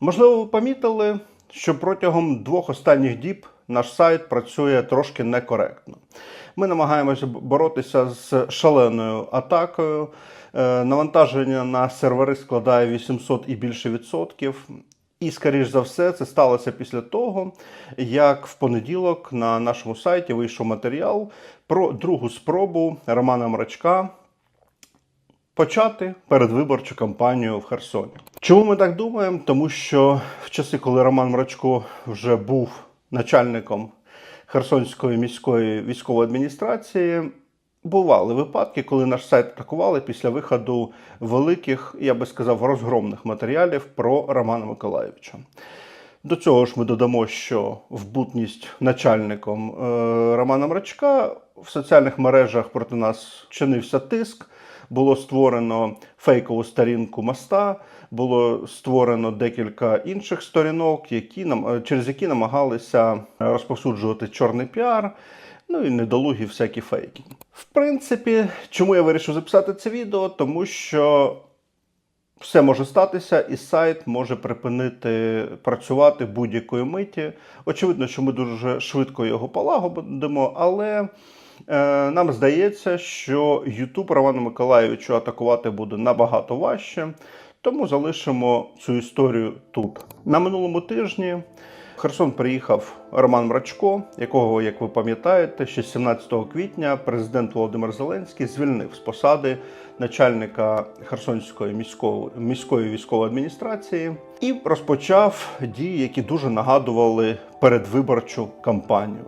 Можливо, ви помітили, що протягом двох останніх діб наш сайт працює трошки некоректно. Ми намагаємося боротися з шаленою атакою. Е, Навантаження на сервери складає 800 і більше відсотків. І, скоріш за все, це сталося після того, як в понеділок на нашому сайті вийшов матеріал про другу спробу Романа Мрачка почати передвиборчу кампанію в Херсоні. Чому ми так думаємо? Тому що в часи, коли Роман Мрачко вже був начальником Херсонської міської військової адміністрації, бували випадки, коли наш сайт атакували після виходу великих, я би сказав, розгромних матеріалів про Романа Миколаєвича. До цього ж ми додамо, що в бутність начальником е, Романа Мрачка в соціальних мережах проти нас чинився тиск. Було створено фейкову сторінку моста, було створено декілька інших сторінок, які нам е, через які намагалися розповсюджувати чорний піар, ну і недолугі всякі фейки. В принципі, чому я вирішив записати це відео? Тому що все може статися, і сайт може припинити працювати будь-якої миті. Очевидно, що ми дуже швидко його полагодимо, але е, нам здається, що YouTube Роману Миколаєвичу атакувати буде набагато важче. Тому залишимо цю історію тут. На минулому тижні Херсон приїхав Роман Мрачко, якого, як ви пам'ятаєте, ще 17 квітня президент Володимир Зеленський звільнив з посади начальника Херсонської міської, міської військової адміністрації і розпочав дії, які дуже нагадували передвиборчу кампанію.